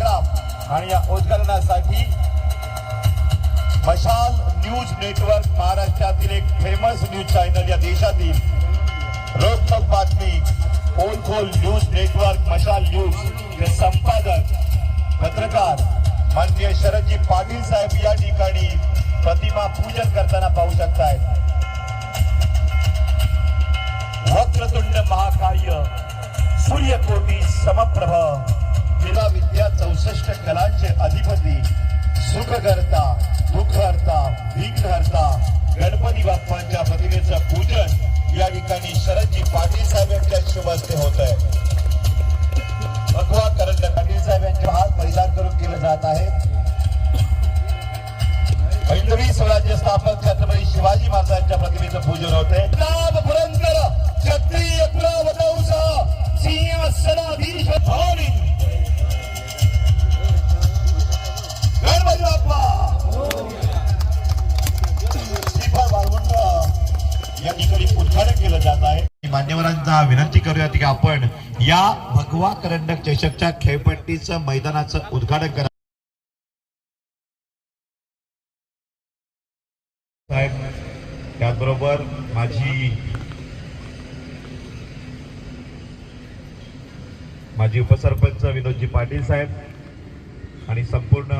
संग्राम आणि मशाल news network महाराष्ट्रातील एक फ़ेमस न्यूज़ चॅनल या देशातील रोखोक बातमी, Polkhol news network, Mashal news चे संपादक, पत्रकार, माननीय शरदजी पाटील साहेब या ठिकाणी प्रतिमा पूजन करताना पाहू शकताय हस्ते होत आहे भगवा करंड पाटील साहेब यांच्या हात परिधान करून केलं जात आहे स्वराज्य स्थापक छत्रपती शिवाजी महाराजांच्या प्रतिमेचं पूजन होते पुरंदर क्षत्रिय कुलवंश सिंहासनाधीश स्वामी गणपती बाप्पा श्रीफळ वाळवंट या मान्यवरांचा विनंती करूया की आपण या भगवा करंडक चषकच्या खेळपट्टीचं मैदानाचं उद्घाटन करा. साहेब त्याचबरोबर माझी माजी उपसरपंच विनोदजी पाटील साहेब आणि संपूर्ण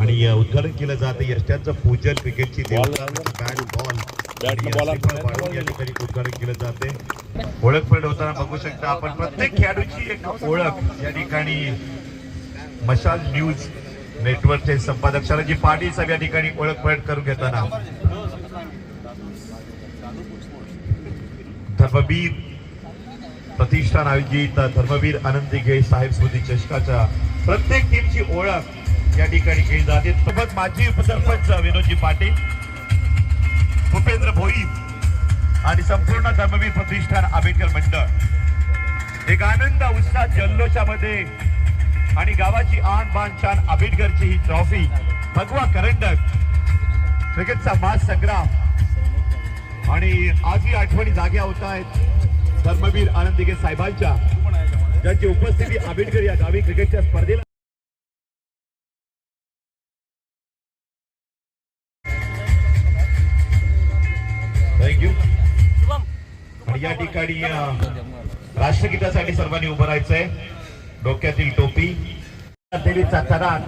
आणि उद्घाटन केलं जातं यष्ट्यांचं पूजन क्रिकेटची देवता बॅट बॉल. केलं जाते. ओळख परेड होताना बघू शकता आपण. प्रत्येक खेळाडूची एक ओळख या ठिकाणी. मशाल न्यूज नेटवर्कचे संपादक शरदजी पाटील साहेब या ठिकाणी ओळख परेड करून घेताना. धर्मवीर प्रतिष्ठान आयोजित धर्मवीर आनंद दिघे साहेब स्मृती चषकाच्या प्रत्येक टीमची ओळख या ठिकाणी केली जाते. सोबत माजी उपसरपंच विनोदजी पाटील आणि संपूर्ण धर्मवीर प्रतिष्ठान आंबेडकर मंडळ. एक आनंद उत्साह जल्लोषामध्ये आणि गावाची आन बान छान आंबेडकरची ही ट्रॉफी भगवा करंडक क्रिकेटचा मास संग्राम. आणि आजही आठवणी जाग्या होत आहेत धर्मवीर आनंद साहेबांच्या ज्यांची उपस्थिती आंबेडकर या गावी क्रिकेटच्या स्पर्धेला या ठिकाणी राष्ट्रगीतासाठी सर्वांनी उभं राहायचंय. डोक्यातील टोपी. देवीचा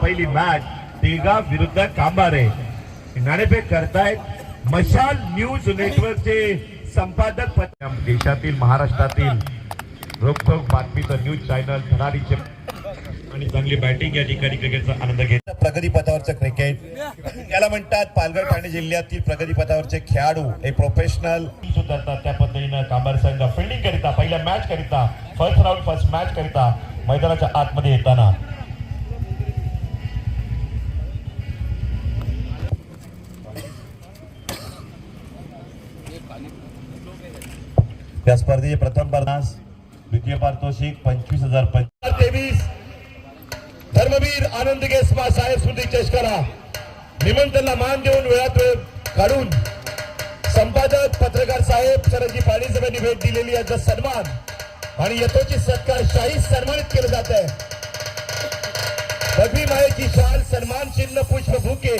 पहिली मॅच तिघा विरुद्ध कांबारे. नाणेफेक करतायत मशाल न्यूज नेटवर्कचे संपादक देशातील महाराष्ट्रातील रोखोक बातमीचं न्यूज चॅनल धडाडीचे आणि चांगली बॅटिंग या ठिकाणी क्रिकेटचा आनंद घेत. प्रगती पथावरचं क्रिकेट याला म्हणतात पालघर ठाणे जिल्ह्यातील प्रगती पथावरचे खेळाडू. हे प्रोफेशनल सुधारतात त्या पद्धतीनं कांबार संघ. फिल्डिंग करिता पहिल्या मॅच करिता फर्स्ट राऊंड फर्स्ट मॅच करिता मैदानाच्या आतमध्ये येताना. त्या स्पर्धेचे प्रथम पारनास द्वितीय पारितोषिक पंचवीस हजार तेवीस. धर्मवीर आनंद गेसमा साहेब स्मृती चषकाला. निमंत्रणाला मान देऊन वेळात वेळ काढून संपादक पत्रकार साहेब शरदजी पाटील साहेबांनी भेट दिलेली याचा सन्मान आणि यथोचित सत्कार शाही सन्मानित केलं जात आहे. पदवी मायेची शाल सन्मान चिन्ह पुष्प भुके.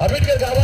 आंबेडकर गावाचा